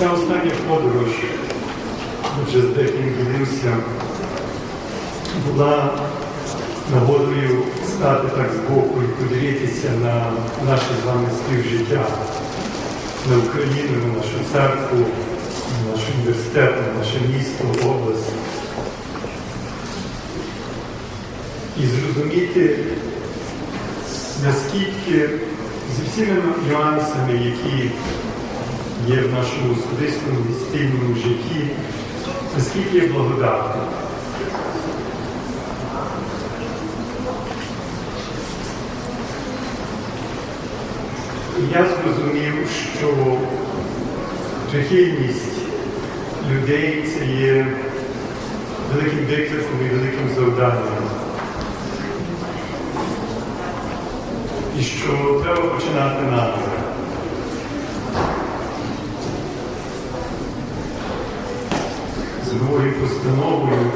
Ця остання подорож, вже з деким ділився, була нагодою стати так збоку і подивитися на наше з вами співжиття, на Україну, на нашу церкву, на наш університет, на наше місто, область. І зрозуміти, наскільки зі всіма нюансами, які є в нашому особистому спільному житті, наскільки є благодатна. І я зрозумів, що прихильність людей це є великим викликом і великим завданням. І що треба починати нами. З постановою,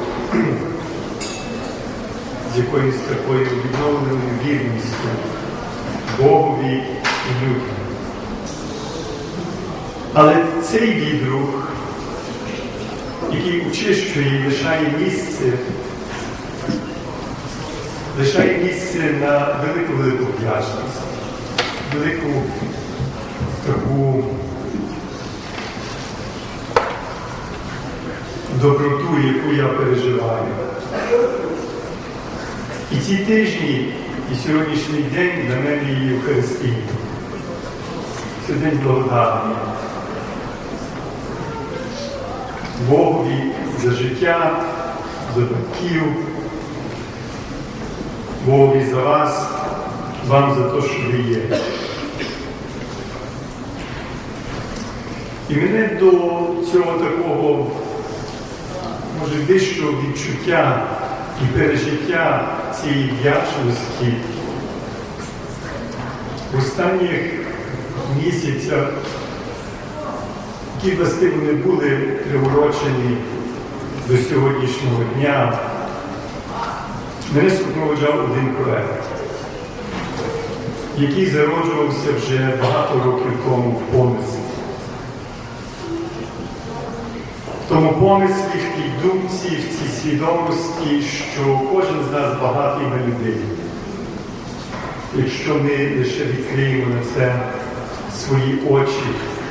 з якоюсь такою відновленою вірністю Богові і людям. Але цей відрух, який очищує і лишає місце, лишає місце на велику-велику вдячність, велику таку доброту, яку я переживаю. І ці тижні, і сьогоднішній день для мене є Євхаристія. Це день благодарний. Богові за життя, за батьків, Богові за вас, вам за те, що ви є. І мене до цього такого може вищого відчуття і пережиття цієї вдячності в останніх місяцях, які властиво не були приурочені до сьогоднішнього дня, мене супроводжав один проект, який зароджувався вже багато років тому в помислі. Тому помислі, в тій думці, в цій свідомості, що кожен з нас багатий на людей. Якщо ми лише відкриємо на це свої очі,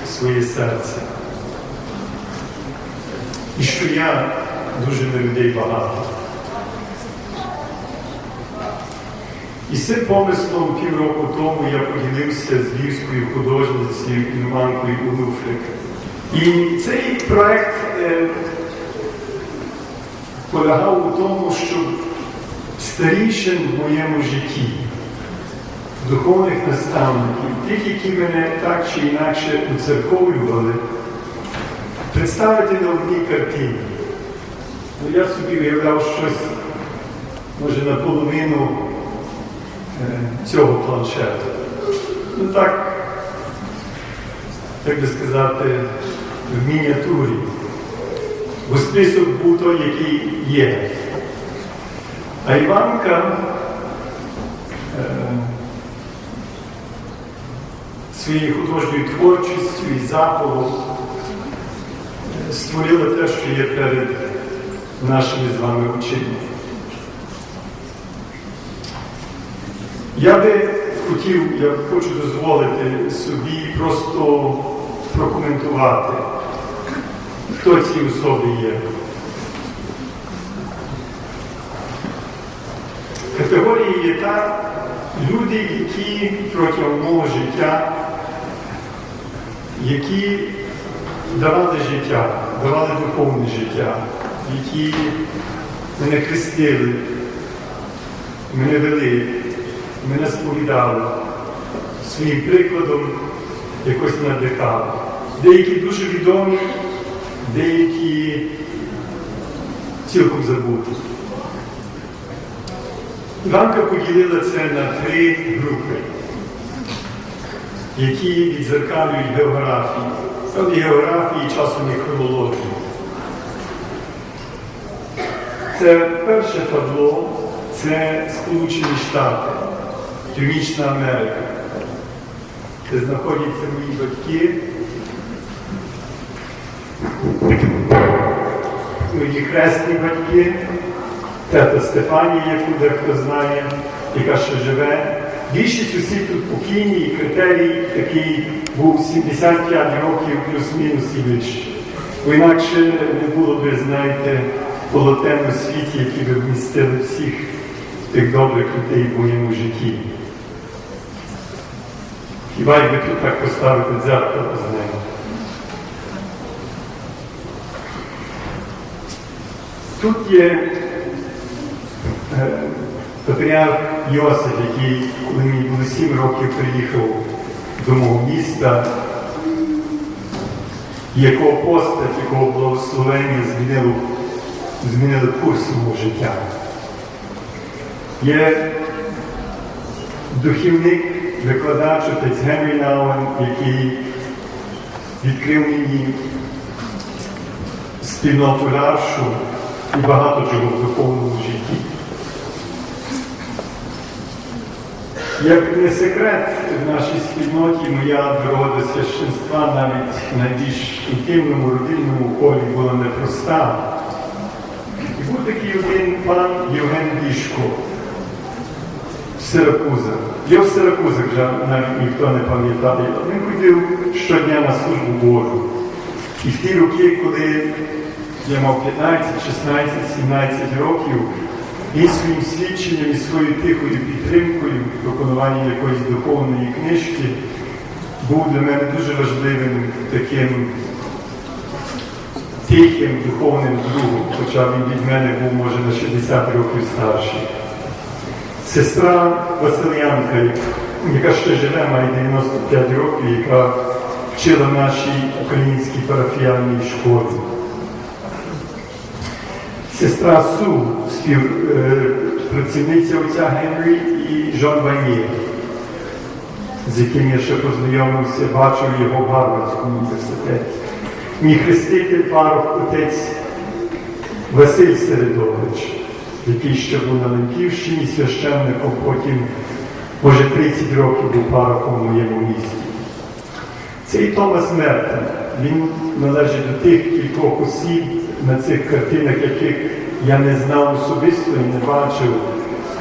своє серце. І що я дуже на людей багато. І цим помислом півроку тому я поділився з львівською художницею Іванкою Улуфрик. І цей проект полягав у тому, щоб старішим в моєму житті, духовних наставників, тих, які мене так чи інакше уцерковлювали, представити на одній картині. Ну, я собі уявляв щось, може, наполовину е, цього планшету. Ну так, як би сказати, в мініатурі. Бо список був той, який є. А Іванка е, своєю художньою творчістю і запалом е, створила те, що є перед нашими з вами очима. Я би хотів, я хочу дозволити собі просто прокоментувати, хто ці особи є. Категорії є так, люди, які протягом мого життя, які давали життя, давали духовне життя, які мене хрестили, мене вели, мене сповідали, своїм прикладом якось надихали. Деякі дуже відомі, деякі цілком забуті. Іванка поділила це на три групи, які відзеркалюють географію. Певні географії часом і хронології. Це перше табло це Сполучені Штати, Північна Америка, де знаходяться мої батьки, мої хресні батьки, тета Стефанія, яку дехто знає, яка ще живе. Більшість усіх тут покійні, і критерій такий був 75 років плюс-мінус і вище. Бо інакше не було б, знаєте, полотен у світі, які б вмістили всіх тих добрих людей в моєму житті. Хіба якби тут так поставити дзеркало з ними? Тут є е, патріарх Йосиф, який, коли мені було сім років, приїхав до мого міста, якого постать, якого благословення змінило, змінило курс мого життя. Є духівник, викладач, отець Генрі Науен, який відкрив мені спільноту рашу і багато чого в духовному житті. Як не секрет, в нашій спільноті моя дорога до священства навіть в найбільш інтимному родинному колі була непроста. І був такий один пан Євген Дішко в Сиракузах. Я в Сиракузах вже навіть ніхто не пам'ятає. Він ходив щодня на службу Божу. І в ті роки, коли я мав 15, 16, 17 років, він своїм свідченням і своєю тихою підтримкою в пропонуванні якоїсь духовної книжки був для мене дуже важливим таким тихим духовним другом, хоча він від мене був, може, на 60 років старший. Сестра Василянка, яка ще живе, має 95 років, яка вчила нашій українській парафіальній школі. Сестра Су, співпрацівниця отця Генрі і Жон Ванє, з яким я ще познайомився, бачив його в Гарвардському університеті. Мій хреститель парох отець Василь Середович, який ще був на Лемківщині священником, потім, може, 30 років був парохом в моєму місті. Цей Томас Мертен, він належить до тих кількох осіб на цих картинах, яких я не знав особисто і не бачив.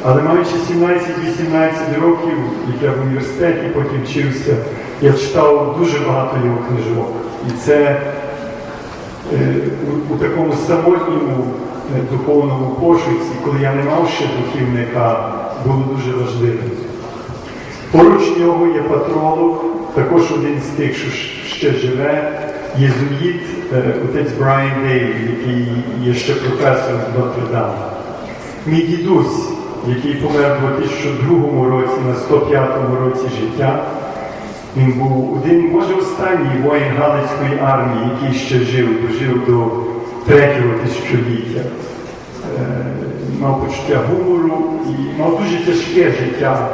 Але маючи 17-18 років, як я в університеті потім вчився, я читав дуже багато його книжок. І це е, у, у такому самотньому е, духовному пошуці, коли я не мав ще духівника, було дуже важливим. Поруч нього є патролог, також один з тих, що ще живе, єзуїт, отець Брайан Дейлі, який є ще професором з Нотр-Дама. Мій дідусь, який помер у 2002 році на 105-му році життя, він був один, може, останній воїн Галицької армії, який ще жив, дожив до третього тисячоліття. Е, Мав почуття гумору і мав дуже тяжке життя,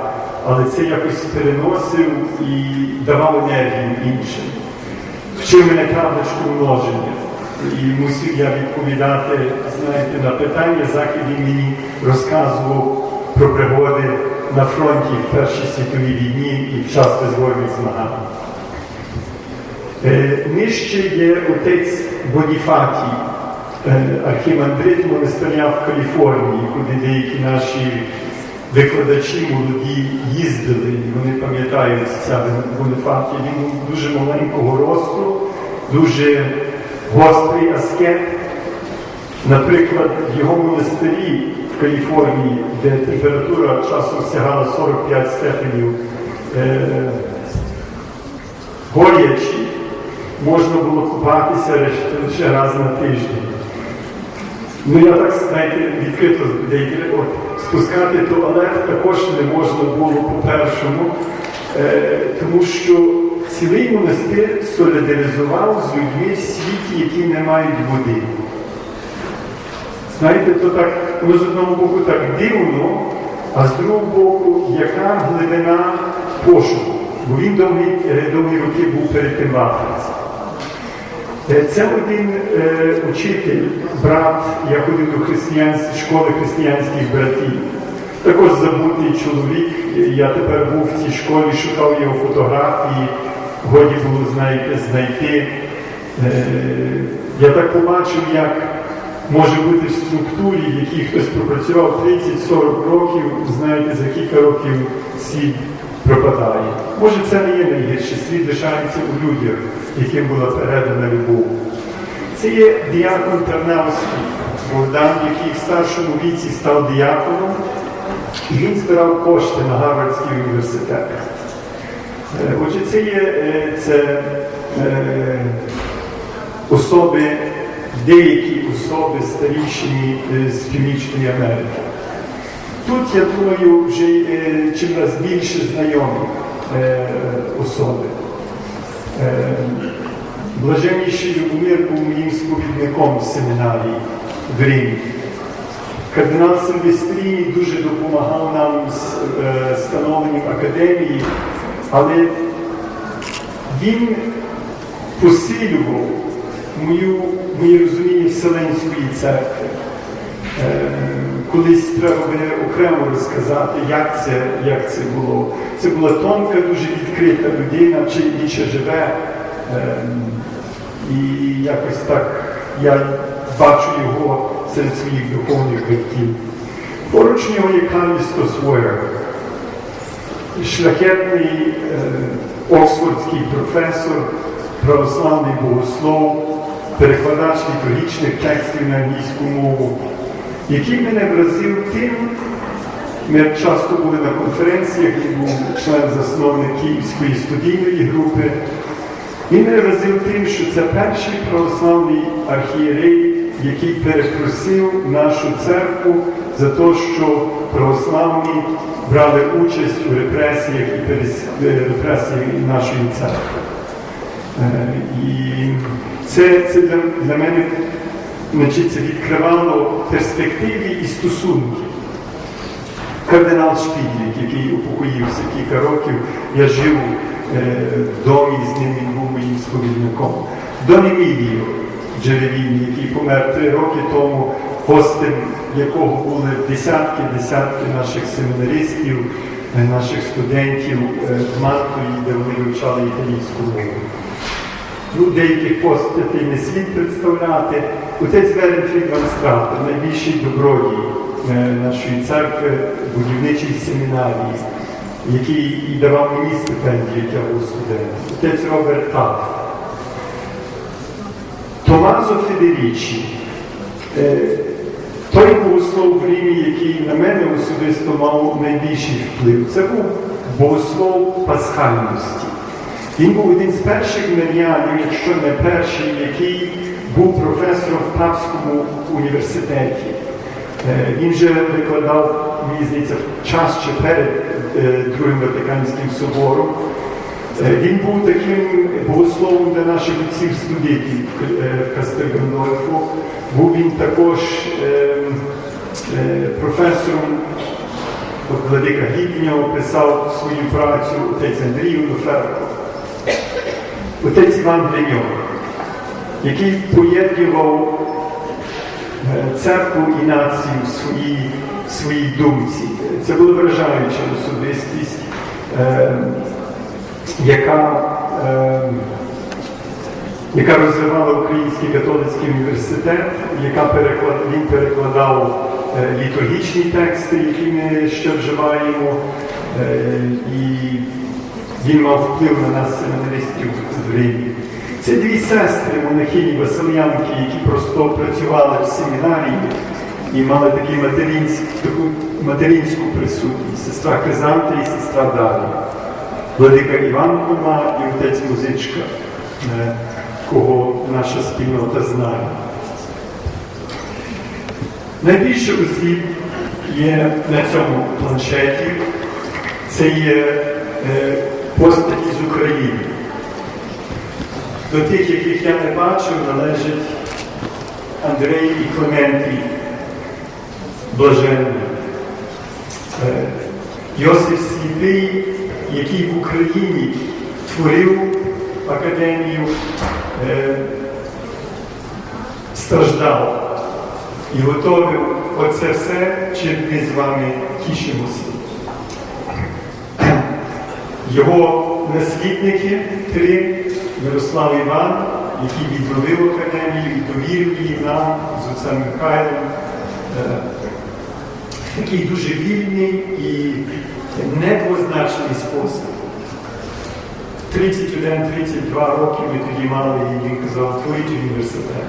але це якось переносив і давав енергію іншим. Вчив мене табличку множення. І мусив я відповідати, знаєте, на питання, Захід він мені розказував про пригоди на фронті в Першій світовій війні і в час визвольних змагань. Е, Нижче є отець Боніфатій, е, архімандрит монастиря в Каліфорнії, куди деякі наші викладачі молоді їздили, і вони пам'ятають ця Боніфатій. Він був дуже маленького росту, дуже гострий аскет. Наприклад, в його монастирі в Каліфорнії, де температура часом сягала 45 степенів е, горячі, можна було купатися лише раз на тиждень. Ну я так знаєте, відкрито деякі, от, спускати туалет також не можна було по-першому, е, тому що цілий монастир солідаризував з людьми в світі, які не мають води. Знаєте, то так, ну, з одного боку так дивно, а з другого боку, яка глибина пошуку. Бо він довгі, довгі роки був перед тим в Африці. Е, Це один е, учитель, брат, я ходив до християнської школи християнських братів. Також забутий чоловік. Я тепер був в цій школі, шукав його фотографії, годі було, знайти. Е, я так побачив, як може бути в структурі, в якій хтось пропрацював 30-40 років, знаєте, за кілька років світ пропадає. Може, це не є найгірше, світ лишається у людях, яким була передана любов. Це є діакон Тарнавський Богдан, який в старшому віці став діаконом, і він збирав кошти на Гарвардський університет. Е, Отже, це є е, це, е, особи, деякі особи старіші е, з Північної Америки. Тут, я думаю, вже е, чим раз більше знайомі е, особи. Е, Блаженніший Любомир був моїм сповідником в семінарії в Римі. Кардинал Сильвестріні дуже допомагав нам з становленням академії, але він посилював мою, моє розуміння Вселенської церкви. Колись треба буде окремо розказати, як це, як це було. Це була тонка, дуже відкрита людина, чоловіче живе. Е, І якось так я бачу його серед своїх духовних батьків. Поруч нього є Калістос Войер, шляхетний е, оксфордський професор, православний богослов, перекладач літургічних текстів на англійську мову, який мене вразив тим, ми часто були на конференціях, він був член-засновник Київської студійної групи. Він мене вразив тим, що це перший православний архієрей, який перепросив нашу церкву за те, що православні брали участь у репресіях і е, репресіях нашої церкви. Е, І це, це для, для мене значить, це відкривало перспективи і стосунки. Кардинал Шпідлік, який упокоївся кілька років, я жив е, в домі з ним, він був моїм сповідником. Дон Еміліо Джеревіні, який помер три роки тому, гостем якого були десятки, десятки наших семінаристів, е, наших студентів е, в Мантові, де вони вивчали італійську мову. Деяких постатей не слід представляти. Отець Веренфрід Ван Стратер, найбільший добродій е, нашої церкви, будівничій семінарії, який і давав мені стипендію, як я був студент. Отець Роберт Таф. Томазо Федерічі. Е, той богослов в Римі, який на мене особисто мав найбільший вплив, це був богослов пасхальності. Він був один з перших мирянів, якщо не перший, який був професором в Папському університеті. Е, Він же викладав, мені здається, час ще перед е, Другим Ватиканським собором. Е, Він був таким богословом для наших отців студентів в. Був він також е, е, професором Владика Гіднього писав свою працю отець Андрій Луферко. Отець Іван Гриньов, який поєднував е, церкву і націю в своїй, в своїй думці. Це була вражаюча особистість, е, яка, е, яка розвивала Український католицький університет, яка переклад, він перекладав літургічні тексти, які ми ще вживаємо. І він мав вплив на нас, семінаристів в Римі. Це дві сестри, монахині Васильянки, які просто працювали в семінарії і мали таку материнську, таку материнську присутність. Сестра Хризанта і сестра Дар'я. Владика Іван Кума і отець Музичка, е, кого наша спільнота знає. Найбільше осіб є на цьому планшеті. Це є е, постаті з України. До тих, яких я не бачив, належить Андрей і Клементій Блаженний. Е, Йосиф Святий, який в Україні творив академію, е, страждав і готовив оце все, чим ми з вами тішимося. Його наслідники три Мирослав Іван, який відновив академію і довірив її нам з отцем Михайлом. Е, Такий дуже вільний і недвозначний спосіб. 31-32 роки ми тоді мали, і він казав, творіть університет.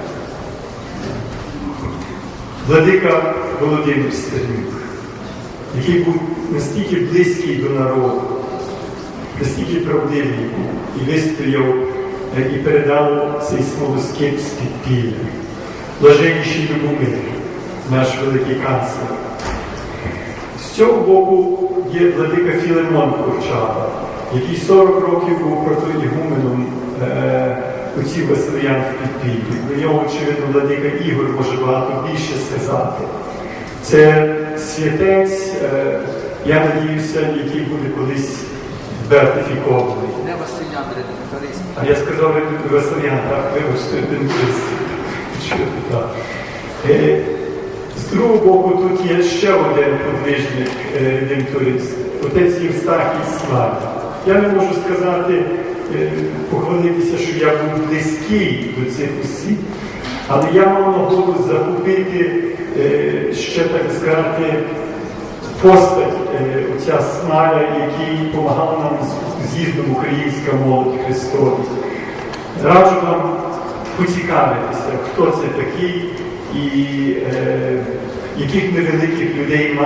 Владика Володимир Стернюк, який був настільки близький до народу, настільки правдивий і вистояв і передав цей смолоскип з підпілля. Блаженніший Любомир, наш великий канцлер. З цього боку є владика Філемон Курчава, який 40 років був протоігуменом е, оців Васильян в підпіллі. Про нього, очевидно, владика Ігор може багато більше сказати. Це святець, е, я надіюся, який буде колись беатифікований. Не Василян, редакторист. А я сказав Васильян, так, вибачте, дентист. Так? Е, З другого боку, тут є ще один подвижник е, дентурист, отець Євстахій Славі. Я не можу сказати, е, похвалитися, що я був близький до цих осіб, але я мав нагоду захопити е, ще так сказати постать оця смаля, який допомагав нам з з'їздом Українська молодь Христові. Раджу вам поцікавитися, хто це такий і е, яких ми великих людей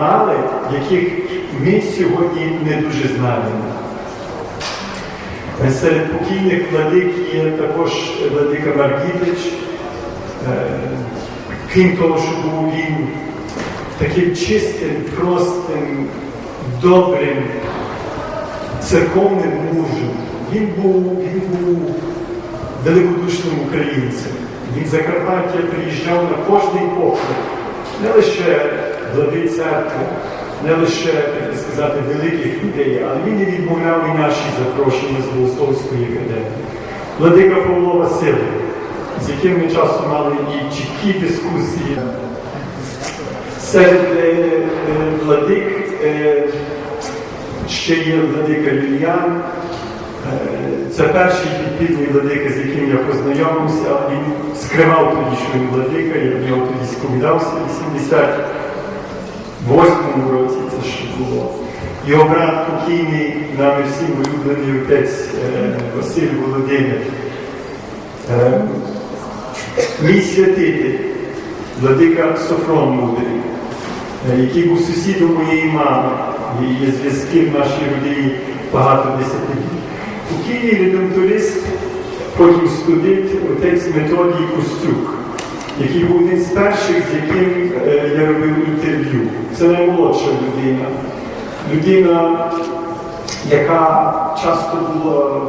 мали, яких ми сьогодні не дуже знаємо. Серед покійних владик є також владика Маргітич. Е, Крім того, що був він таким чистим, простим, добрим, церковним мужем. Він був, він був великодушним українцем. Він Закарпаття приїжджав на кожний поклик, не лише влади церкви, не лише, так сказати, великих людей, але він не відмовляв і наші запрошення з Богословської академії. Владика Павло Васильович, з яким ми часто мали і чіткі дискусії. Серед е, е, владик е, ще є владика Юліан. Е, Це перший підпільний владика, з яким я познайомився. Він скривав тоді, що він владика, я в нього тоді сповідався в 88-му році це ще було. Його брат покійний, нами всім улюблений отець е, Василь Володимир. Мій святитель, владика Софрон е, який був сусідом моєї мами, і зв'язки в нашій родині багато десятиліть. Покійний редемторист, потім студент, отець Методій Костюк, який був один з перших, з яким е, я робив інтерв'ю. Це наймолодша людина. Людина, яка часто була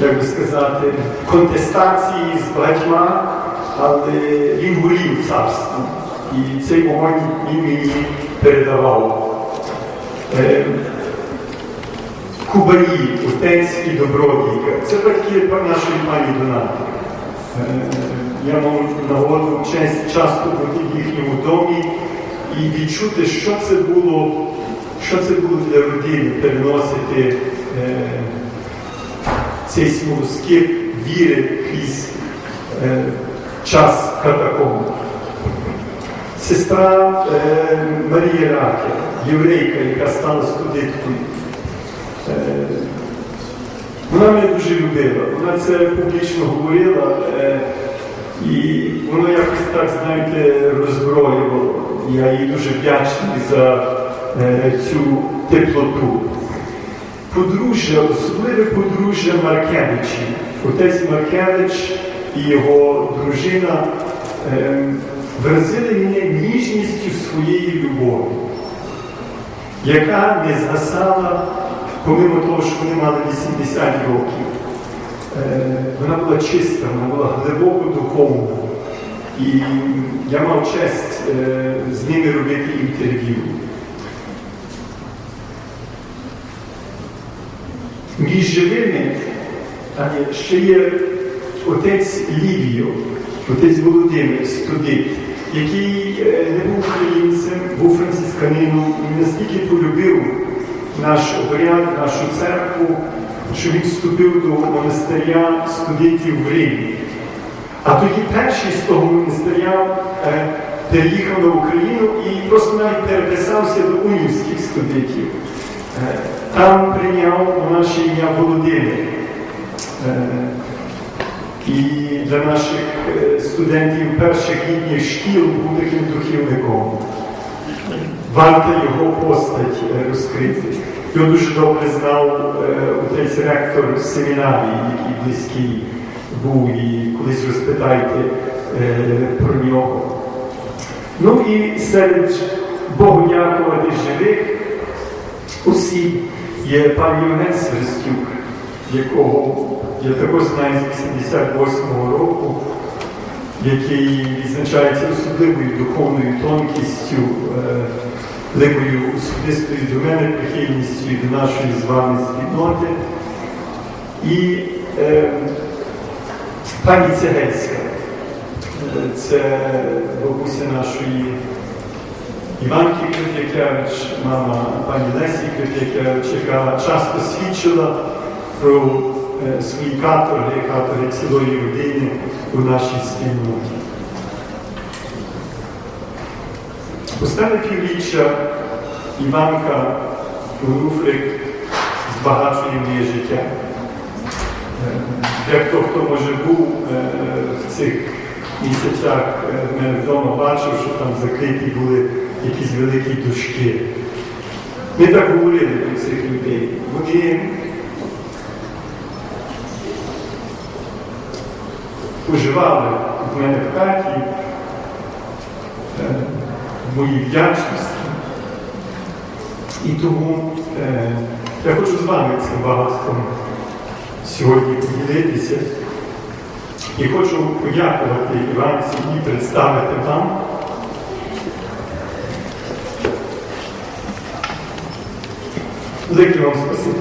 як би сказати, контестації з багатьма, але він горів царством. І цей вогонь він мені передавав. Е, Кубарі, отець і добродійка. Це батьки нашої пані Донати. Е, Я мав нагоду часто бути в їхньому домі і відчути, що це було, що це було для родини переносити. е, цей смолоскип віри крізь е, час катакомб. Сестра е, Марія Ракер, єврейка, яка стала студенткою, е, вона мене дуже любила, вона це публічно говорила, е, і воно якось так, знаєте, роззброювало. Я їй дуже вдячний за е, цю теплоту подружжя, особливе подружжя Маркевичі. Отець Маркевич і його дружина е, вразили мене ніжністю своєї любові, яка не згасала, помимо того, що вони мали 80 років. Е, вона була чиста, вона була глибоко духовна. І я мав честь е, з ними робити інтерв'ю. Між живими ще є отець Лівіо, отець Володимир Студит, який е, не був українцем, був францисканином і настільки полюбив наш обряд, нашу церкву, що він вступив до монастиря студентів в Римі. А тоді перший з того монастиря е, переїхав на Україну і просто навіть переписався до унівських студентів. Е, там прийняв наше ім'я Володимир. І для наших е, студентів перших літніх шкіл був таким духівником. Варто його постать е, розкрити. Його дуже добре знав е, отець ректор семінарії, який близький був, і колись розпитайте про нього. Ну і серед Богу дякувати живих осіб є пан Євген Сверстюк, якого я також знаю з 88-го року, який відзначається особливою духовною тонкістю, великою особистою до мене прихильністю і до нашої з вами спільноти. І е, пані Цегельська, е, це бабуся нашої Іванки Крип'якевич, мама пані Лесі Крип'якевич, яка часто свідчила про е, свої каторги, каторги цілої родини у нашій спільноті. Останнє півріччя Іванка Онуфрик збагачує моє життя. Е, Дехто, хто може був е, в цих місяцях в мене вдома, бачив, що там закриті були якісь великі дужки. Ми так говорили про цих людей. Вони поживали в мене в хаті, е, моїй вдячності. І тому е, я хочу з вами цим багатством сьогодні поділитися. І хочу подякувати Іванці і представити вам. Велике вам спасибі.